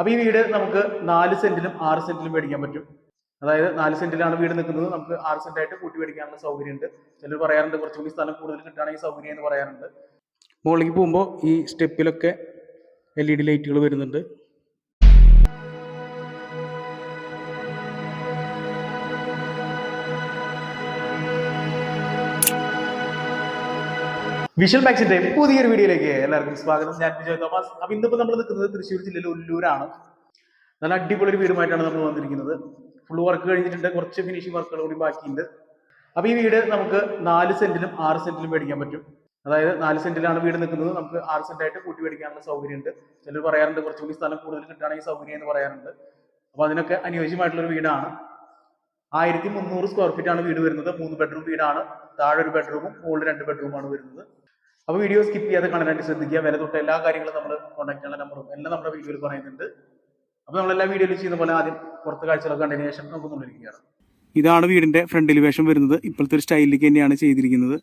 അപ്പോൾ ഈ വീട് നമുക്ക് നാല് സെന്റിലും ആറ് സെന്റിലും മേടിക്കാൻ പറ്റും. അതായത് നാല് സെന്റിലാണ് വീട് നിൽക്കുന്നത്. നമുക്ക് ആറ് സെന്റ് ആയിട്ട് കൂട്ടി മേടിക്കാനുള്ള സൗകര്യമുണ്ട്. ചിലർ പറയാറുണ്ട് കുറച്ചുകൂടി സ്ഥലം കൂടുതൽ കിട്ടുകയാണെങ്കിൽ സൗകര്യം എന്ന് പറയാറുണ്ട്. മുകളിലേക്ക് പോകുമ്പോൾ ഈ സ്റ്റെപ്പിലൊക്കെ എൽ ഇ ഡി ലൈറ്റുകൾ വരുന്നുണ്ട്. വിഷ്വൽ മാക്സിന്റെ പുതിയൊരു വീഡിയോയിലേക്ക് എല്ലാവർക്കും സ്വാഗതം. ഞാൻ വിജയ് തോമസ്. അപ്പൊ ഇന്നിപ്പോ നമ്മൾ നിൽക്കുന്നത് തൃശ്ശൂർ ജില്ലയിലെ ഉല്ലൂരാണ്. നല്ല അടിപൊളി ഒരു വീടുമായിട്ടാണ് നമ്മൾ വന്നിരിക്കുന്നത്. ഫുൾ വർക്ക് കഴിഞ്ഞിട്ടുണ്ട്. കുറച്ച് ഫിനിഷിംഗ് വർക്കുകൾ കൂടി ബാക്കിയുണ്ട്. അപ്പൊ ഈ വീട് നമുക്ക് നാല് സെന്റിലും ആറ് സെന്റിലും മേടിക്കാൻ പറ്റും. അതായത് നാല് സെന്റിലാണ് വീട് നിൽക്കുന്നത്. നമുക്ക് ആറ് സെന്റായിട്ട് കൂട്ടി മേടിക്കാനുള്ള സൗകര്യമുണ്ട്. ചിലർ പറയാറുണ്ട് കുറച്ചുകൂടി സ്ഥലം കൂടുതൽ കിട്ടുകയാണെങ്കിൽ സൗകര്യം എന്ന് പറയാറുണ്ട്. അപ്പൊ അതിനൊക്കെ അനുയോജ്യമായിട്ടുള്ള ഒരു വീടാണ്. ആയിരത്തി മുന്നൂറ് സ്ക്വയർ ഫീറ്റ് ആണ് വീട് വരുന്നത്. മൂന്ന് ബെഡ്റൂം വീടാണ്. താഴെ ഒരു ബെഡ്റൂമും മുകളിൽ രണ്ട് ബെഡ്റൂമാണ് വരുന്നത്. അപ്പോൾ വീഡിയോ സ്കിപ്പ് ചെയ്യാതെ കാണാനായിട്ട് ശ്രദ്ധിക്കുക. വില തൊട്ട് എല്ലാ കാര്യങ്ങളും നമ്മൾ കോൺടാക്ട് ചെയ്യാനുള്ള നമ്പറും എല്ലാം നമ്മുടെ വീഡിയോയിൽ പറയുന്നുണ്ട്. അപ്പോൾ നമ്മളെല്ലാ വീഡിയോയിലും ചെയ്യുന്ന പോലെ ആദ്യം പുറത്ത് കാഴ്ചകളൊക്കെ കണ്ടതിന് ശേഷം നമുക്ക് മുന്നിലിരിക്കുകയാണ് ഇതാണ് വീടിന്റെ ഫ്രണ്ട് എലിവേഷൻ വരുന്നത്. ഇപ്പോഴത്തെ ഒരു സ്റ്റൈലിലേക്ക് തന്നെയാണ് ചെയ്തിരിക്കുന്നത്.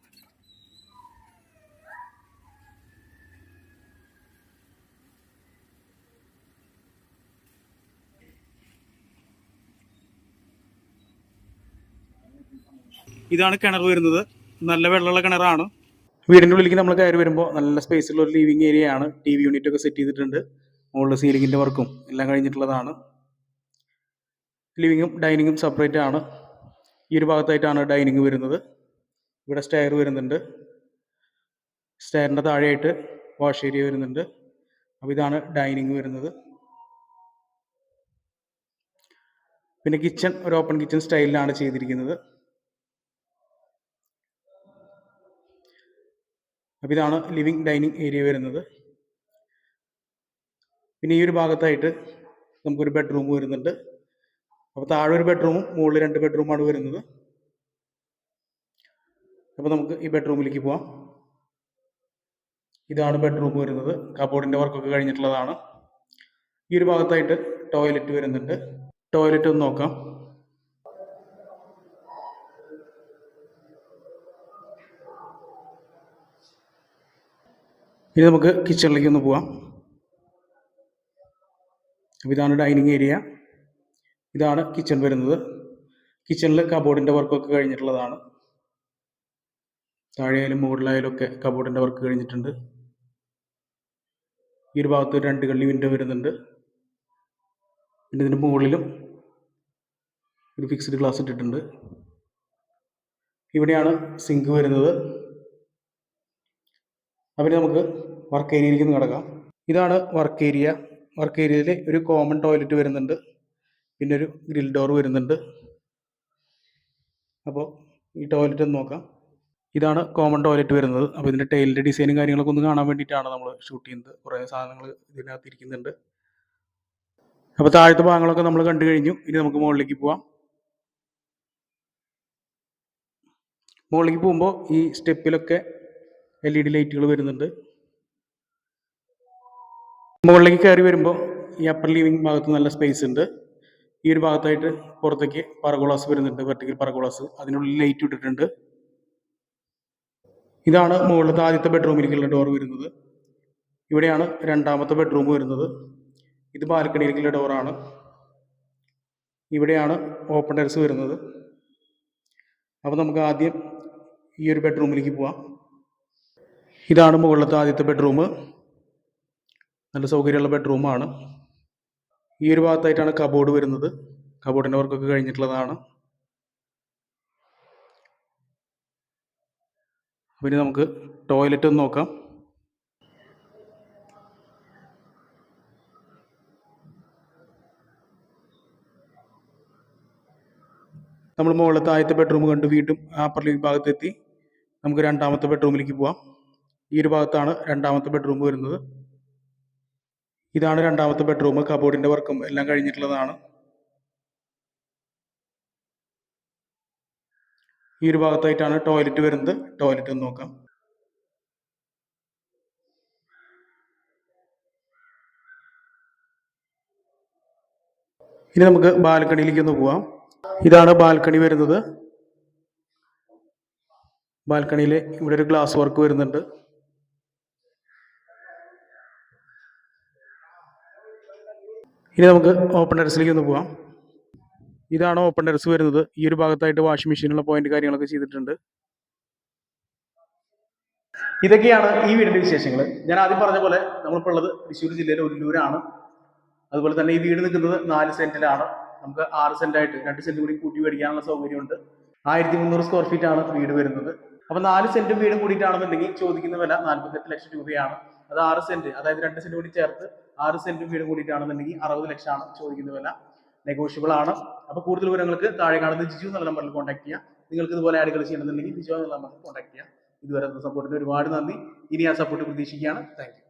ഇതാണ് കിണർ വരുന്നത്. നല്ല വെള്ളമുള്ള കിണറാണ്. വീടിന്റെ ഉള്ളിലേക്ക് നമ്മൾ കയറി വരുമ്പോൾ നല്ല സ്പേസ് ഉള്ള ഒരു ലിവിങ് ഏരിയ ആണ്. ടി വി യൂണിറ്റ് ഒക്കെ സെറ്റ് ചെയ്തിട്ടുണ്ട്. മുകളിൽ സീലിങ്ങിന്റെ വർക്കും എല്ലാം കഴിഞ്ഞിട്ടുള്ളതാണ്. ലിവിങ്ങും ഡൈനിങ്ങും സെപ്പറേറ്റ് ആണ്. ഈ ഒരു ഭാഗത്തായിട്ടാണ് ഡൈനിങ് വരുന്നത്. ഇവിടെ സ്റ്റെയർ വരുന്നുണ്ട്. സ്റ്റെയറിന്റെ താഴെയായിട്ട് വാഷ് ഏരിയ വരുന്നുണ്ട്. അപ്പോൾ ഇതാണ് ഡൈനിങ് വരുന്നത്. പിന്നെ കിച്ചൺ ഒരു ഓപ്പൺ കിച്ചൺ സ്റ്റൈലിലാണ് ചെയ്തിരിക്കുന്നത്. അപ്പോൾ ഇതാണ് ലിവിങ് ഡൈനിങ് ഏരിയ വരുന്നത്. പിന്നെ ഈ ഒരു ഭാഗത്തായിട്ട് നമുക്കൊരു ബെഡ്റൂം വരുന്നുണ്ട്. അപ്പോൾ താഴെ ഒരു ബെഡ്റൂമും മുകളിൽ രണ്ട് ബെഡ്റൂമാണ് വരുന്നത്. അപ്പോൾ നമുക്ക് ഈ ബെഡ്റൂമിലേക്ക് പോവാം. ഇതാണ് ബെഡ്റൂം വരുന്നത്. കബോർഡിന്റെ വർക്കൊക്കെ കഴിഞ്ഞിട്ടുള്ളതാണ്. ഈ ഒരു ഭാഗത്തായിട്ട് ടോയ്ലറ്റ് വരുന്നുണ്ട്. ടോയ്ലറ്റ് ഒന്ന് നോക്കാം. ഇനി നമുക്ക് കിച്ചണിലേക്ക് ഒന്ന് പോവാം. അപ്പോൾ ഇതാണ് ഡൈനിങ് ഏരിയ ഇതാണ് കിച്ചൺ വരുന്നത്. കിച്ചണിൽ കബോർഡിന്റെ വർക്കൊക്കെ കഴിഞ്ഞിട്ടുള്ളതാണ്. താഴെയായാലും മുകളിലായാലും ഒക്കെ കബോർഡിന്റെ വർക്ക് കഴിഞ്ഞിട്ടുണ്ട്. ഈ ഒരു ഭാഗത്ത് രണ്ട് കള്ളി വിൻഡോ വരുന്നുണ്ട്. പിന്നെ ഇതിന്റെ മുകളിലും ഒരു ഫിക്സ്ഡ് ഗ്ലാസ് ഇട്ടിട്ടുണ്ട്. ഇവിടെയാണ് സിങ്ക് വരുന്നത്. അപ്പം നമുക്ക് വർക്ക് ഏരിയയിലേക്ക് കിടക്കാം. ഇതാണ് വർക്ക് ഏരിയ വർക്ക് ഏരിയയിൽ ഒരു കോമൺ ടോയ്ലറ്റ് വരുന്നുണ്ട്. പിന്നെ ഒരു ഗ്രിൽ ഡോർ വരുന്നുണ്ട്. അപ്പോൾ ഈ ടോയ്ലറ്റ് ഒന്ന് നോക്കാം. ഇതാണ് കോമൺ ടോയ്ലറ്റ് വരുന്നത്. അപ്പോൾ ഇതിന്റെ ടൈലിന്റെ ഡിസൈനും കാര്യങ്ങളൊക്കെ ഒന്ന് കാണാൻ വേണ്ടിയിട്ടാണ് നമ്മൾ ഷൂട്ട് ചെയ്യുന്നത്. കുറേ സാധനങ്ങൾ ഇതിനകത്ത് ഇരിക്കുന്നുണ്ട്. അപ്പോൾ താഴത്തെ ഭാഗങ്ങളൊക്കെ നമ്മൾ കണ്ടു കഴിഞ്ഞു. ഇനി നമുക്ക് മുകളിലേക്ക് പോവാം. മുകളിലേക്ക് പോകുമ്പോൾ ഈ സ്റ്റെപ്പിലൊക്കെ എൽ ഇ ഡി ലൈറ്റുകൾ വരുന്നുണ്ട്. മുകളിലേക്ക് കയറി വരുമ്പോൾ ഈ അപ്പർ ലിവിംഗ് ഭാഗത്ത് നല്ല സ്പേസ് ഉണ്ട്. ഈ ഒരു ഭാഗത്തായിട്ട് പുറത്തേക്ക് പറഗോളാസ് വരുന്നുണ്ട്. Vertical pergolas. അതിനുള്ളിൽ ലൈറ്റ് ഇട്ടിട്ടുണ്ട്. ഇതാണ് മുകളിലത്തെ ആദ്യത്തെ ബെഡ്റൂമിലേക്കുള്ള ഡോർ വരുന്നത്. ഇവിടെയാണ് രണ്ടാമത്തെ ബെഡ്റൂം വരുന്നത്. ഇത് ബാൽക്കണിയിലേക്കുള്ള ഡോറാണ് ഇവിടെയാണ് ഓപ്പൺ ടെറസ് വരുന്നത്. അപ്പോൾ നമുക്ക് ആദ്യം ഈ ഒരു ബെഡ്റൂമിലേക്ക് പോവാം. ഇതാണ് മുകളിലത്തെ ആദ്യത്തെ ബെഡ്റൂം നല്ല സൗകര്യമുള്ള ബെഡ്റൂമാണ്. ഈ ഒരു ഭാഗത്തായിട്ടാണ് കബോർഡ് വരുന്നത്. കബോർഡിന്റെ വർക്കൊക്കെ കഴിഞ്ഞിട്ടുള്ളതാണ്. പിന്നെ നമുക്ക് ടോയ്ലറ്റ് ഒന്ന് നോക്കാം. നമ്മൾ മുകളിലത്തെ ആദ്യത്തെ ബെഡ്റൂം കണ്ട്. വീണ്ടും അപ്പർ ലിവിംഗ് നമുക്ക് രണ്ടാമത്തെ ബെഡ്റൂമിലേക്ക് പോവാം. ഈ ഒരു ഭാഗത്താണ് രണ്ടാമത്തെ ബെഡ്റൂം വരുന്നത്. ഇതാണ് രണ്ടാമത്തെ ബെഡ്റൂം കബോർഡിന്റെ വർക്കും എല്ലാം കഴിഞ്ഞിട്ടുള്ളതാണ്. ഈ ഒരു ഭാഗത്തായിട്ടാണ് ടോയ്ലറ്റ് വരുന്നത്. ടോയ്ലറ്റ് ഒന്ന് നോക്കാം. ഇനി നമുക്ക് ബാൽക്കണിയിലേക്ക് ഒന്ന് പോവാം. ഇതാണ് ബാൽക്കണി വരുന്നത്. ബാൽക്കണിയിൽ ഇവിടെ ഒരു ഗ്ലാസ് വർക്ക് വരുന്നുണ്ട്. ഇനി നമുക്ക് ഓപ്പൺ ടെറസിലേക്ക് ഒന്ന് പോകാം ഇതാണ് ഓപ്പൺ ടെറസ് വരുന്നത്. ഈ ഒരു ഭാഗത്തായിട്ട് വാഷിംഗ് മെഷീനുള്ള പോയിന്റ് കാര്യങ്ങളൊക്കെ ചെയ്തിട്ടുണ്ട്. ഇതൊക്കെയാണ് ഈ വീടിന്റെ വിശേഷങ്ങൾ ഞാൻ ആദ്യം പറഞ്ഞ പോലെ നമ്മളിപ്പോൾ ഉള്ളത് തൃശ്ശൂർ ജില്ലയിലെ ഉല്ലൂരാണ് അതുപോലെ തന്നെ ഈ വീട് നിൽക്കുന്നത് നാല് സെന്റിലാണ്. നമുക്ക് ആറ് സെന്റായിട്ട് രണ്ട് സെന്റ് കൂടി കൂട്ടി മേടിക്കാനുള്ള സൗകര്യമുണ്ട്. ആയിരത്തി മുന്നൂറ് സ്ക്വയർ ഫീറ്റ് ആണ് വീട് വരുന്നത്. അപ്പൊ നാല് സെന്റും വീടും കൂടിയിട്ടാണെന്നുണ്ടെങ്കിൽ ചോദിക്കുന്ന വില നാല്പത്തെട്ട് ലക്ഷം രൂപയാണ്. അത് ആറ് സെന്റ് അതായത് രണ്ട് സെന്റ് കൂടി ചേർത്ത് ആറ് സെന്റും വീടും കൂടിയിട്ടാണെന്നുണ്ടെങ്കിൽ അറുപത് ലക്ഷമാണ് ചോദിക്കുന്ന വില. നെഗോഷ്യബിൾ ആണ്. അപ്പൊ കൂടുതൽ വിവരങ്ങൾക്ക് താഴെ കാണുന്ന ജിജു എന്ന നമ്പറിൽ കോൺടാക്ട് ചെയ്യാം. നിങ്ങൾക്ക് ഇതുപോലെ ആഡുകൾ ചെയ്യണമെന്നുണ്ടെങ്കിൽ ജിജു എന്ന നമ്പറിൽ കോൺടാക്ട് ചെയ്യാം. ഇതുവരെ സപ്പോർട്ടിന് ഒരുപാട് നന്ദി. ഇനി ആ സപ്പോർട്ട് പ്രതീക്ഷിക്കുകയാണ്. താങ്ക്